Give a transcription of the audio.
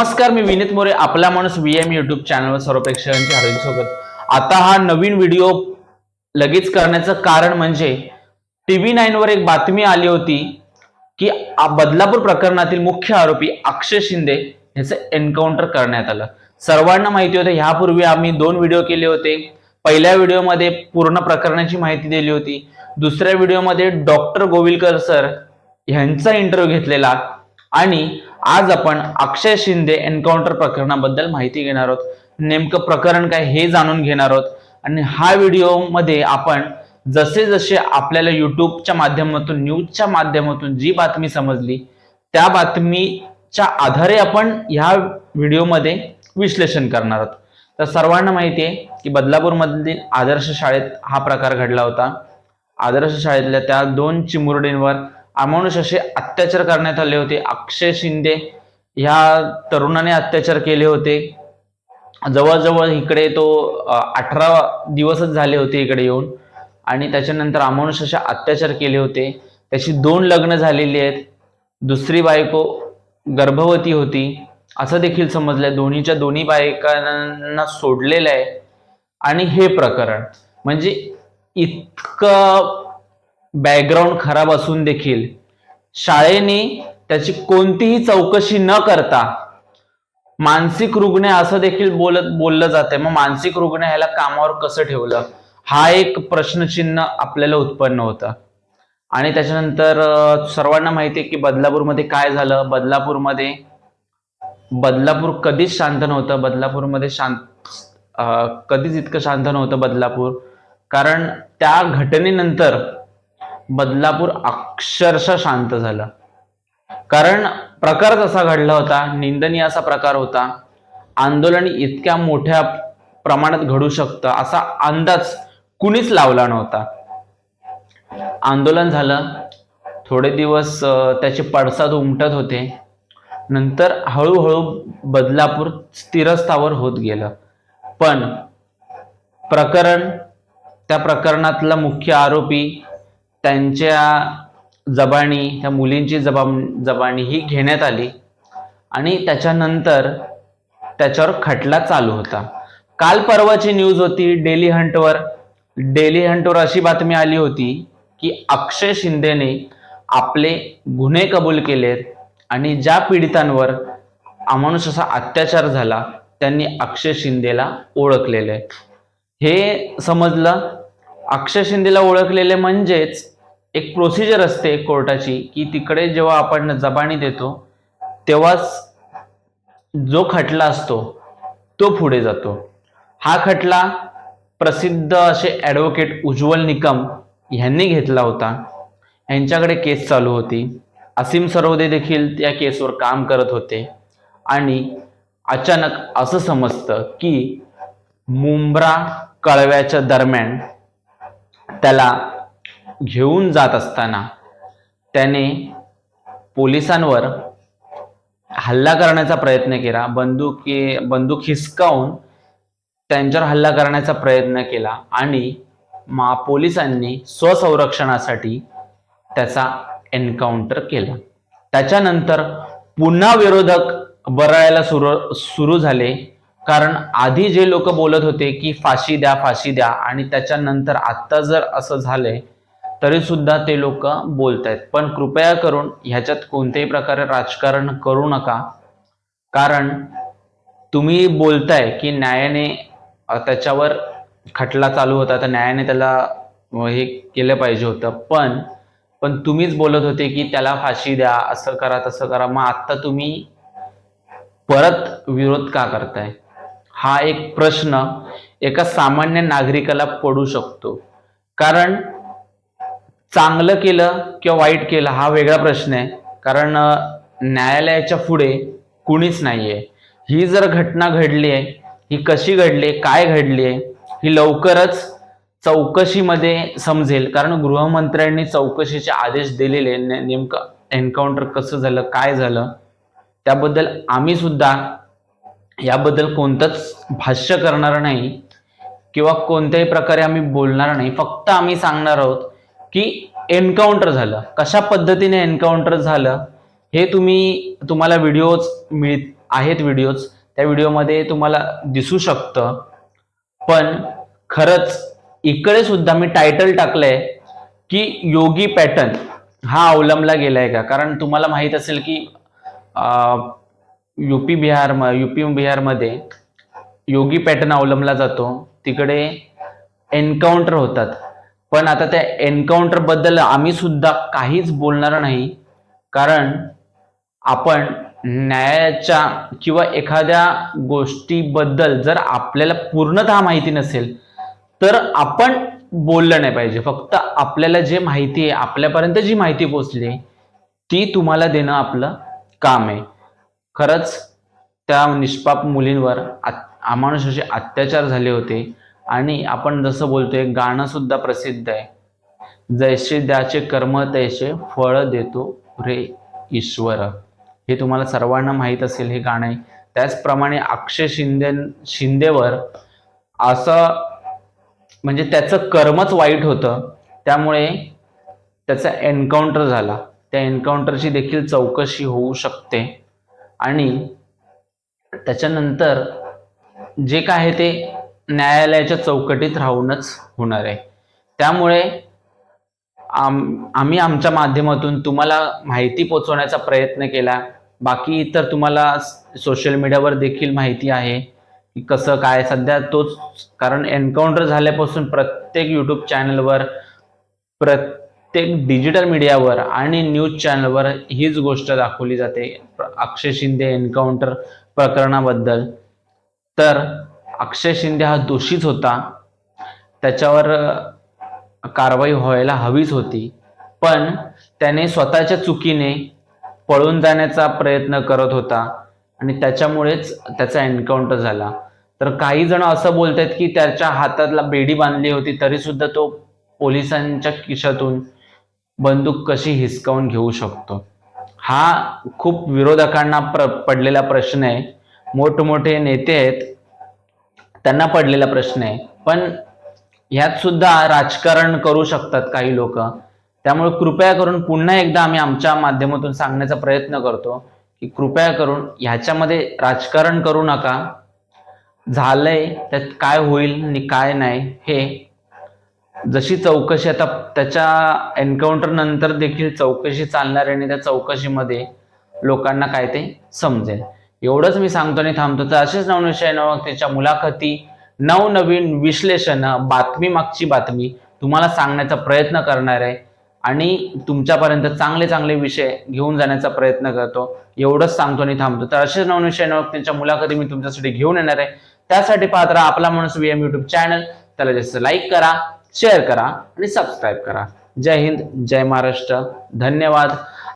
नमस्कार मी विनीत मोरे आपला माणूस व्ही एम युट्यूब चॅनलवर सर्व प्रेक्षकांचे हार्दिक स्वागत. आता हा नवीन व्हिडिओ लगेच करण्याचं कारण म्हणजे टी व्ही नाईनवर एक बातमी आली होती की बदलापूर प्रकरणातील मुख्य आरोपी अक्षय शिंदे याचं एन्काउंटर करण्यात आलं. सर्वांना माहिती होतं ह्यापूर्वी आम्ही दोन व्हिडिओ केले होते. पहिल्या व्हिडिओमध्ये पूर्ण प्रकरणाची माहिती दिली होती. दुसऱ्या व्हिडिओमध्ये डॉक्टर गोविलकर सर ह्यांचा इंटरव्ह्यू घेतलेला आणि आज आपण अक्षय शिंदे एन्काउंटर प्रकरणाबद्दल माहिती घेणार आहोत. नेमकं प्रकरण काय हे जाणून घेणार आहोत. आणि हा व्हिडिओमध्ये आपण जसे जसे आपल्याला युट्यूबच्या माध्यमातून न्यूजच्या माध्यमातून जी बातमी समजली त्या बातमीच्या आधारे आपण ह्या व्हिडिओमध्ये विश्लेषण करणार आहोत. तर सर्वांना माहिती आहे की बदलापूरमधील आदर्श शाळेत हा प्रकार घडला होता. आदर्श शाळेतल्या त्या दोन चिमुरडींवर अमानुष असे अत्याचार करण्यात आले होते. अक्षय शिंदे ह्या तरुणाने अत्याचार केले होते. जवळजवळ इकडे तो अठरा दिवसच झाले होते इकडे येऊन. आणि त्याच्यानंतर अमानुष असे अत्याचार केले होते. त्याची दोन लग्न झालेली आहेत. दुसरी बायको गर्भवती होती. असं देखील समजलंय. दोन्हीच्या दोन्ही बायकांना सोडलेलं आहे. आणि हे प्रकरण. म्हणजे इतकं बॅकग्राऊंड खराब असून देखील शाळेने त्याची कोणतीही चौकशी न करता मानसिक रुग्ण असं देखील बोलत बोललं जाते मग मानसिक रुग्ण ह्याला कामावर कसं ठेवलं? हा एक प्रश्नचिन्ह आपल्याला उत्पन्न होतं. आणि त्याच्यानंतर सर्वांना माहिती आहे की बदलापूरमध्ये काय झालं? बदलापूरमध्ये बदलापूर कधीच शांत नव्हतं. बदलापूरमध्ये शांत कधीच इतकं शांत नव्हतं बदलापूर. कारण त्या घटनेनंतर बदलापूर अक्षरशः शांत झालं. कारण प्रकार तसा घडला होता निंदनीय असा प्रकार होता. आंदोलन इतक्या मोठ्या प्रमाणात घडू शकतं असा अंदाज कुणीच लावला नव्हता. आंदोलन झालं थोडे दिवस त्याचे पडसाद उमटत होते. नंतर हळूहळू बदलापूर स्थिरस्थावर होत गेलं. पण प्रकरण त्या प्रकरणातला मुख्य आरोपी त्यांच्या जबानी ह्या मुलींची जबाब जबानी ही घेण्यात आली आणि त्याच्यानंतर त्याच्यावर खटला चालू होता. काल परवाची न्यूज होती डेली हंटवर. डेली हंटवर अशी बातमी आली होती की अक्षय शिंदेने आपले गुन्हे कबूल केलेत आणि ज्या पीडितांवर अमानुष असा अत्याचार झाला त्यांनी अक्षय शिंदेला ओळखलेलं. आहे हे समजलं अक्षय शिंदेला ओळखलेले म्हणजेच एक प्रोसिजर असते कोर्टाची की तिकडे जेव्हा आपण जबानी देतो तेव्हाच जो खटला असतो तो पुढे जातो. हा खटला प्रसिद्ध असे ॲडव्होकेट उज्ज्वल निकम यांनी घेतला होता. यांच्याकडे केस चालू होती. असीम सरोदे देखील त्या केसवर काम करत होते. आणि अचानक असं समजतं की मुंब्रा कळव्याच्या दरम्यान त्याला घेऊन जात असताना त्याने पोलिसांवर हल्ला करण्याचा प्रयत्न केला. बंदुकी बंदूक हिसकावून त्यांच्यावर हल्ला करण्याचा प्रयत्न केला आणि मा पोलिसांनी स्वसंरक्षणासाठी त्याचा एन्काउंटर केला. त्याच्यानंतर पुन्हा विरोधक बरळायला सुरू सुरू झाले. कारण आधी जे लोक बोलत होते की फाशी द्या फाशी द्या आणि त्याच्यानंतर आत्ता जर असं झालंय तरी सुद्धा ते लोक बोलत आहेत पण कृपया करून ह्याच्यात कोणत्याही प्रकारे राजकारण करू नका. कारण तुम्ही बोलताय की न्यायाने त्याच्यावर खटला चालू होता तर न्यायाने त्याला हे केलं पाहिजे होतं. पण पण तुम्हीच बोलत होते की त्याला फाशी द्या असं करा तसं करा. मग आत्ता तुम्ही परत विरोध का करताय? हा एक प्रश्न एका सामान्य नागरिकाला पडू शकतो. कारण चांगलं केलं किंवा वाईट केलं हा वेगळा प्रश्न आहे. कारण न्यायालयाच्या पुढे कुणीच नाही आहे ही जर घटना घडली आहे ही कशी घडली आहे, काय घडली आहे ही लवकरच चौकशीमध्ये समजेल. कारण गृहमंत्र्यांनी चौकशीचे आदेश दिलेले नेमकं एन्काउंटर कसं झालं काय झालं त्याबद्दल आम्ही सुद्धा याबद्दल कोणतंच भाष्य करणार नाही किंवा कोणत्याही प्रकारे आम्ही बोलणार नाही. फक्त आम्ही सांगणार आहोत की एन्काउंटर झालं. कशा पद्धतीने एन्काउंटर झालं हे तुम्ही तुम्हाला व्हिडिओज मिळ आहेत व्हिडिओज. त्या व्हिडिओमध्ये तुम्हाला दिसू शकतं. पण खरंच इकडे सुद्धा मी टायटल टाकलंय की योगी पॅटर्न हा अवलंबला गेलाय का? कारण तुम्हाला माहीत असेल की युपी बिहार युपी बिहारमध्ये योगी पॅटर्न अवलंबला जातो. तिकडे एन्काउंटर होतात. पण आता त्या एन्काउंटरबद्दल आम्ही सुद्धा काहीच बोलणार नाही. कारण आपण न्यायाच्या किंवा एखाद्या गोष्टीबद्दल जर आपल्याला पूर्णतः माहिती नसेल तर आपण बोललं नाही पाहिजे. फक्त आपल्याला जे माहिती आहे आपल्यापर्यंत जी माहिती पोचली ती तुम्हाला देणं आपलं काम आहे. खरंच त्या निष्पाप मुलींवर आत- अमानुष असे अत्याचार झाले होते. आणि आपण जसं बोलतोय गाणं सुद्धा प्रसिद्ध आहे. जैसे द्याचे कर्म तैसे फळ देतो रे ईश्वर. हे तुम्हाला सर्वांना माहीत असेल हे गाणं आहे. त्याचप्रमाणे अक्षय शिंदे शिंदेवर असं म्हणजे त्याचं कर्मच वाईट होतं. त्यामुळे त्याचा एन्काउंटर झाला. त्या एन्काउंटरची देखील चौकशी होऊ शकते. आणि त्याच्यानंतर जे काय आहे ते न्यायालयाच्या चौकटीत राहूनच होणार आहे. त्यामुळे आम आम्ही आमच्या माध्यमातून तुम्हाला माहिती पोचवण्याचा प्रयत्न केला. बाकी इतर तुम्हाला सोशल मीडियावर देखील माहिती आहे की कसं काय सध्या तोच कारण एन्काउंटर झाल्यापासून प्रत्येक यूट्यूब चॅनलवर प्रत्येक डिजिटल मीडियावर आणि न्यूज चॅनलवर हीच गोष्ट दाखवली जाते. अक्षय शिंदे एन्काउंटर प्रकरणाबद्दल. तर अक्षय शिंदे हा दोषीच होता. त्याच्यावर कारवाई व्हायला हवीच होती. पण त्याने स्वतःच्या चुकीने पळून जाण्याचा प्रयत्न करत होता आणि त्याच्यामुळेच त्याचा एन्काउंटर झाला. तर काही जण असं बोलतात की त्याच्या हातातला बेडी बांधली होती तरी सुद्धा तो पोलिसांच्या खिशातून बंदूक कशी हिसकावून घेऊ शकतो? हा खूप विरोधकांना प्र पडलेला प्रश्न आहे. मोठमोठे नेते आहेत त्यांना पडलेला प्रश्न आहे. पण ह्यात सुद्धा राजकारण करू शकतात काही लोक. त्यामुळे कृपया करून पुन्हा एकदा आम्ही आमच्या माध्यमातून सांगण्याचा प्रयत्न करतो की कृपया करून ह्याच्यामध्ये राजकारण करू नका. झालंय त्यात काय होईल आणि काय नाही हे जशी चौकशी आता त्याच्या एन्काउंटर नंतर देखील चौकशी चालणार आहे आणि त्या चौकशीमध्ये लोकांना काय ते समजेल. एवढंच मी सांगतो आणि थांबतो. तर असेच नवनिशय नवक्तीच्या मुलाखती नवनवीन विश्लेषण बातमी मागची बातमी तुम्हाला सांगण्याचा प्रयत्न करणार आहे आणि तुमच्यापर्यंत चांगले चांगले विषय घेऊन जाण्याचा प्रयत्न करतो. एवढंच सांगतो आणि थांबतो. तर असेच नवनिशय नवक्तीच्या मुलाखती मी तुमच्यासाठी घेऊन येणार आहे. त्यासाठी पात्र आपला माणूस व्हीएम युट्यूब चॅनल त्याला जास्त लाईक करा. शेअर करा आणि सबस्क्राईब करा. जय हिंद जय महाराष्ट्र. धन्यवाद.